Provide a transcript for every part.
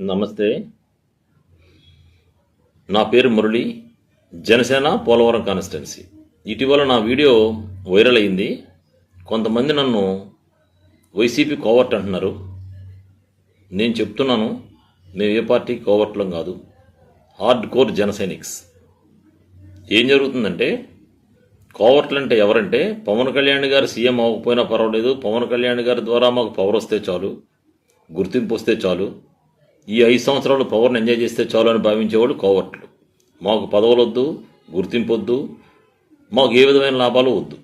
నమస్తే. నా పేరు మురళి. జనసేన పోలవరం కాన్స్టిట్యున్సీ. ఇటీవల నా వీడియో వైరల్ అయింది. కొంతమంది నన్ను వైసీపీ కోవర్ట్ అంటున్నారు. నేను చెప్తున్నాను మేము ఏ పార్టీ కోవర్ట్లం కాదు. హార్డ్ కోర్ జనసైనిక్స్ ఏం జరుగుతుందంటే కోవర్ట్లు అంటే ఎవరంటే పవన్ కళ్యాణ్ గారు సీఎం అవ్వకపోయినా పర్వాలేదు పవన్ కళ్యాణ్ గారి ద్వారా మాకు పవర్ వస్తే చాలు గుర్తింపు వస్తే చాలు. ఈ ఐదు సంవత్సరాలు పవర్ని ఎంజాయ్ చేస్తే చాలు అని భావించేవాళ్ళు కోవర్ట్లు. మాకు పదవులు వద్దు గుర్తింపు వద్దు మాకు ఏ విధమైన లాభాలు వద్దు.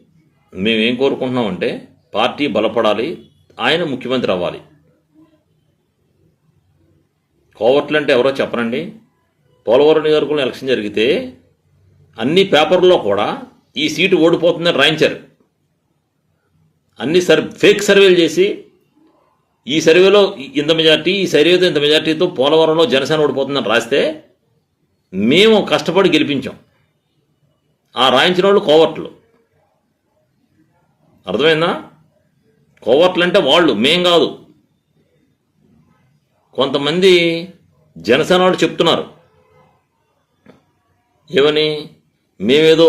మేము ఏం కోరుకుంటున్నామంటే పార్టీ బలపడాలి ఆయన ముఖ్యమంత్రి అవ్వాలి. కోవర్ట్లు అంటే ఎవరో చెప్పనండి. పోలవరం నియోజకవర్గంలో ఎలక్షన్ జరిగితే అన్ని పేపర్లో కూడా ఈ సీటు ఓడిపోతుందని రాయించారు. అన్ని సర్ ఫేక్ సర్వేలు చేసి ఈ సర్వేలో ఇంత మెజార్టీ ఈ సర్వేతో ఇంత మెజార్టీతో పోలవరంలో జనసేన ఓడిపోతుందని రాస్తే మేము కష్టపడి గెలిపించాం. ఆ రాయించిన వాళ్ళు కోవట్లు అర్థమైందా? కోవట్లు అంటే వాళ్ళు మేం కాదు. కొంతమంది జనసేన వాళ్ళు చెప్తున్నారు. ఏమని? మేమేదో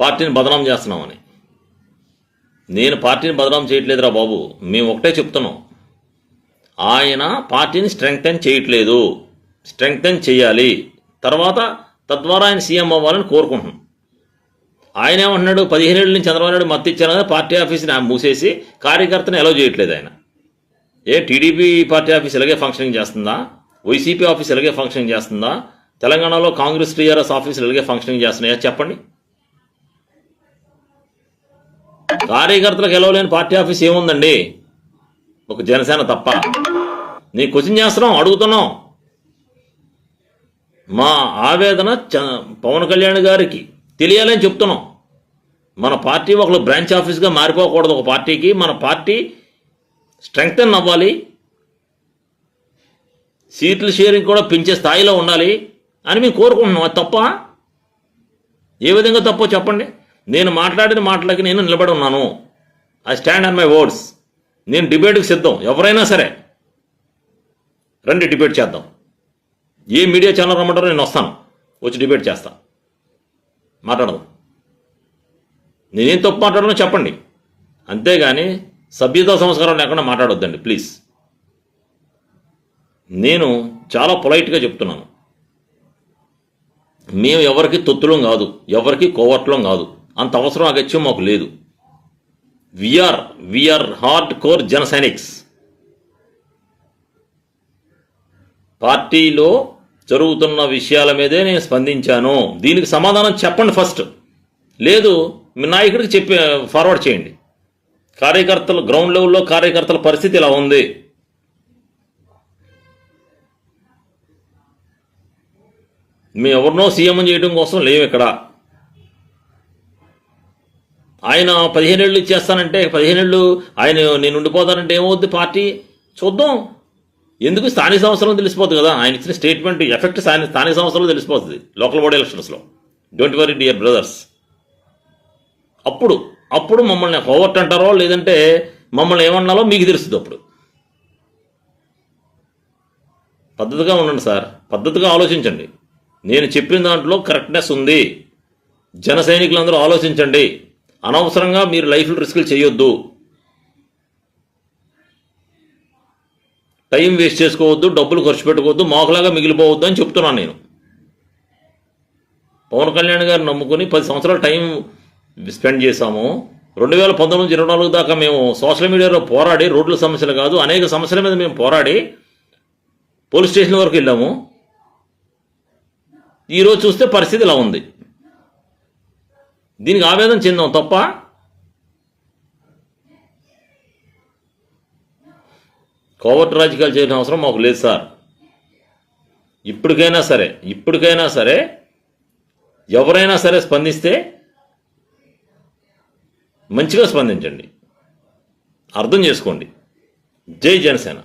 పార్టీని బదనాం చేస్తున్నామని. నేను పార్టీని బదనాం చేయట్లేదురా బాబు. మేము ఒకటే చెప్తున్నాం. ఆయన పార్టీని స్ట్రెంగ్తన్ చేయట్లేదు. స్ట్రెంగ్తన్ చేయాలి. తర్వాత తద్వారా ఆయన సీఎం అవ్వాలని కోరుకుంటున్నాం. ఆయన ఏమంటున్నాడు? పదిహేను ఏళ్ళ నుంచి చంద్రబాబు నాయుడు మద్దతు ఇచ్చారని పార్టీ ఆఫీస్ని మూసేసి కార్యకర్తను ఎలా చేయట్లేదు ఆయన. ఏ టీడీపీ పార్టీ ఆఫీస్ ఇలాగే ఫంక్షనింగ్ చేస్తుందా? వైసీపీ ఆఫీస్ ఇలాగే ఫంక్షనింగ్ చేస్తుందా? తెలంగాణలో కాంగ్రెస్ టీఆర్ఎస్ ఆఫీసులు ఇలాగే ఫంక్షనింగ్ చేస్తున్నాయా? చెప్పండి. కార్యకర్తలకు గెలవలేని పార్టీ ఆఫీస్ ఏముందండి? ఒక జనసేన తప్ప. నీ క్వశ్చన్ చేస్తున్నాం అడుగుతున్నాం. మా ఆవేదన చ- పవన్ కళ్యాణ్ గారికి తెలియాలని చెప్తున్నాం. మన పార్టీ ఒకళ్ళు బ్రాంచ్ ఆఫీస్గా మారిపోకూడదు ఒక పార్టీకి. మన పార్టీ స్ట్రెంగ్తన్ అవ్వాలి. సీట్ల షేరింగ్ కూడా పెంచే స్థాయిలో ఉండాలి అని మేము కోరుకుంటున్నాం. అది తప్ప? ఏ విధంగా తప్పో చెప్పండి. నేను మాట్లాడిన మాటలకి నేను నిలబడి ఉన్నాను. I stand on my words నేను డిబేట్కి సిద్ధం. ఎవరైనా సరే. రండి డిబేట్ చేద్దాం. ఏ మీడియా ఛానల్ రమ్మంటారో నేను వస్తాను. వచ్చి డిబేట్ చేస్తా. మాట్లాడదాం. నేనేం తప్పు మాట్లాడనో చెప్పండి. అంతేగాని సభ్యతా సంస్కారం లేకుండా మాట్లాడొద్దండి ప్లీజ్. నేను చాలా పొలైట్గా చెప్తున్నాను. మేము ఎవరికి తొత్తులం కాదు ఎవరికి కోవట్లం కాదు. అంత అవసరం అగత్యం మాకు లేదు. We are we are hardcore జన సైనిక్స్ పార్టీలో జరుగుతున్న విషయాల మీదే నేను స్పందించాను. దీనికి సమాధానం చెప్పండి ఫస్ట్. లేదు మీ నాయకుడికి చెప్పి ఫార్వర్డ్ చేయండి. కార్యకర్తలు గ్రౌండ్ లెవెల్లో కార్యకర్తల పరిస్థితి ఇలా ఉంది. మేము ఎవరినో సీఎం చేయడం కోసం లేవు ఇక్కడ. ఆయన పదిహేనేళ్ళు ఇచ్చేస్తానంటే పదిహేనేళ్ళు ఆయన నేను ఉండిపోతానంటే ఏమవుద్ది పార్టీ? చూద్దాం. ఎందుకు స్థానిక సంవత్సరం తెలిసిపోతుంది కదా? ఆయన ఇచ్చిన స్టేట్మెంట్ ఎఫెక్ట్ స్థానిక స్థానిక సంవత్సరంలో తెలిసిపోతుంది లోకల్ బోర్డ్ ఎలక్షన్స్లో డోంట్ వరీ డియర్ బ్రదర్స్ అప్పుడు అప్పుడు మమ్మల్ని హోవర్ట్ అంటారో లేదంటే మమ్మల్ని ఏమన్నాలో మీకు తెలుస్తుంది అప్పుడు. పద్ధతిగా ఉండండి సార్. పద్ధతిగా ఆలోచించండి. నేను చెప్పిన దాంట్లో కరెక్ట్నెస్ ఉంది. జన సైనికులందరూ ఆలోచించండి. అనవసరంగా మీరు లైఫ్ రిస్కులు చేయొద్దు. టైం వేస్ట్ చేసుకోవద్దు డబ్బులు ఖర్చు పెట్టుకోవద్దు మాకులాగా మిగిలిపోవద్దు అని చెప్తున్నాను నేను. పవన్ కళ్యాణ్ గారు నమ్ముకుని పది సంవత్సరాలు టైం స్పెండ్ చేశాము. రెండు వేల పంతొమ్మిది నుంచి ఇరవై నాలుగు దాకా మేము సోషల్ మీడియాలో పోరాడి రోడ్ల సమస్యలు కాదు అనేక సమస్యల మీద మేము పోరాడి పోలీస్ స్టేషన్ వరకు వెళ్ళాము. ఈరోజు చూస్తే పరిస్థితి ఇలా ఉంది. దీనికి ఆవేదన చెందాం తప్ప? కోవర్ట్ రాజకీయాలు చేయడం అవసరం మాకు లేదు సార్. ఇప్పటికైనా సరే ఇప్పటికైనా సరే ఎవరైనా సరే స్పందిస్తే మంచిగా స్పందించండి. అర్థం చేసుకోండి. జై జనసేన.